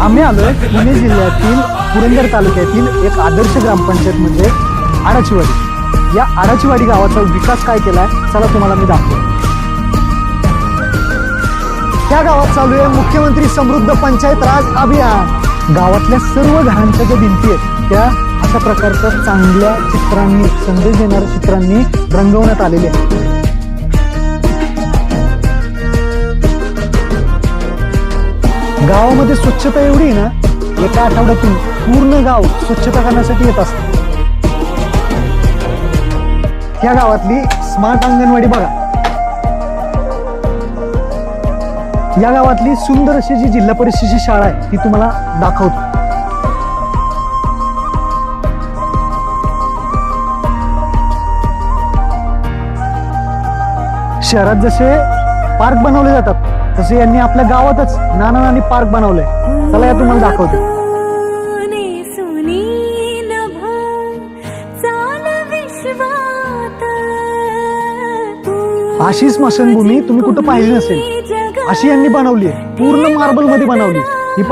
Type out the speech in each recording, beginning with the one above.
आम्ही आलो आहे पुणे जिल्ह्यातील पुरंदर तालुक्यातील एक आदर्श ग्रामपंचायत म्हणजे आडाचीवाडी. या आडाचीवाडी गावाचा विकास काय केलाय? चला तुम्हाला मी दाखवतो. त्या गावात चालू आहे मुख्यमंत्री समृद्ध पंचायत राज अभियान. गावातल्या सर्व घरांच्या ज्या भिंती आहेत त्या अशा प्रकारच्या चांगल्या चित्रांनी संदेश देणाऱ्या चित्रांनी रंगवण्यात आलेल्या आहेत. गावामध्ये स्वच्छता एवढी आहे ना एका आठवड्यातून पूर्ण गाव स्वच्छता करण्यासाठी येत असत. या गावातली स्मार्ट अंगणवाडी बघा. या गावातली सुंदर अशी जी जिल्हा परिषदेची शाळा आहे ती तुम्हाला दाखवतो. शहरात जसे पार्क बनवले जातात तसे यांनी आपल्या गावातच नाना नानी पार्क बनवलंय. चला या तुम्हाला दाखवतो. अशी स्मशानभूमी तुम्ही कुठं पाहिली नसेल? अशी यांनी बनवली आहे. पूर्ण मार्बलमध्ये बनवली ही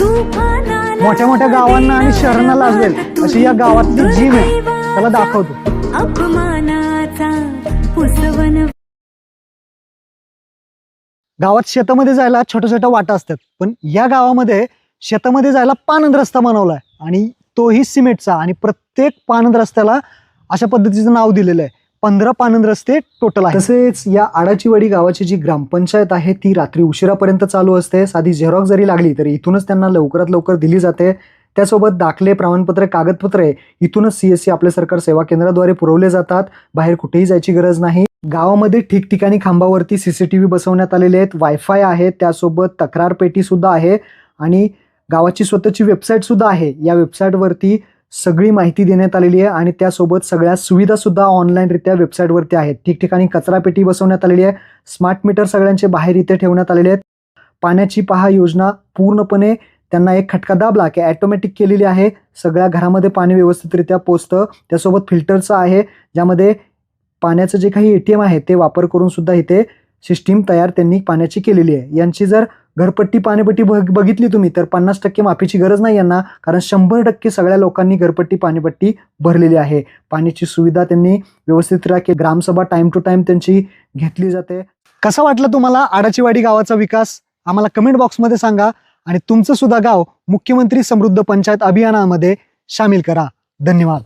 तुफानाला मोठ्या मोठ्या गावांना आणि शहरांना लाजवेल अशी या गावातली जीम आहे. त्याला दाखवतो. अपमानाचा पुसवन. गावात शेतामध्ये जायला छोट्या छोट्या वाटा असतात. पण या गावामध्ये शेतामध्ये जायला पानंद रस्ता बनवलाय आणि तोही सिमेंटचा आणि प्रत्येक पानंद रस्त्याला अशा पद्धतीचं नाव दिलेलं आहे पंधरा पानंद रस्ते टोटल आहे तसेच या आडाचीवाडी गावाची जी ग्रामपंचायत आहे ती रात्री उशिरापर्यंत चालू असते. साधी झेरॉक्स जरी लागली तरी इथूनच त्यांना लवकरात लवकर दिली जाते. त्यासोबत दाखले प्रमाणपत्र कागदपत्रे इथूनच सीएससी आपले सरकार सेवा केंद्राद्वारे पुरवले जातात. बाहेर कुठेही जायची गरज नाही. गावामध्ये ठिकठिकाणी खांबावरती सीसीटीव्ही बसवण्यात आलेले आहेत. वायफाय आहे त्यासोबत तक्रार पेटी सुद्धा आहे आणि गावाची स्वतःची वेबसाईट सुद्धा आहे. या वेबसाईटवरती सगळी माहिती देण्यात आलेली आहे आणि त्यासोबत सगळ्या सुविधा सुद्धा ऑनलाईनरित्या वेबसाईटवरती आहेत. ठिकठिकाणी कचरा पेटी बसवण्यात आलेली आहे. स्मार्ट मीटर सगळ्यांचे बाहेर इथे ठेवण्यात आलेले आहेत. पाण्याची पहा योजना पूर्णपणे त्यांना एक खटका दाबला की ॲटोमॅटिक केलेली आहे. सगळ्या घरामध्ये पाणी व्यवस्थितरित्या पोचतं. त्यासोबत फिल्टरचं आहे ज्यामध्ये पाण्याचं जे काही ए टी एम आहे ते वापर करून सुद्धा इथे सिस्टीम तयार त्यांनी पाण्याची केलेली आहे. यांची जर घरपट्टी पाणीपट्टी बघ बघितली तुम्ही तर पन्नास टक्के माफीची गरज नाही यांना कारण शंभर टक्के सगळ्या लोकांनी घरपट्टी पाणीपट्टी भरलेली आहे. पाण्याची सुविधा त्यांनी व्यवस्थित राखी ग्रामसभा टाइम टू टाइम त्यांची घेतली जाते. कसं वाटलं तुम्हाला आडाचीवाडी गावाचा विकास? आम्हाला कमेंट बॉक्समध्ये सांगा. आणि तुमचं सुद्धा गाव मुख्यमंत्री समृद्ध पंचायत अभियानामध्ये सामील करा. धन्यवाद.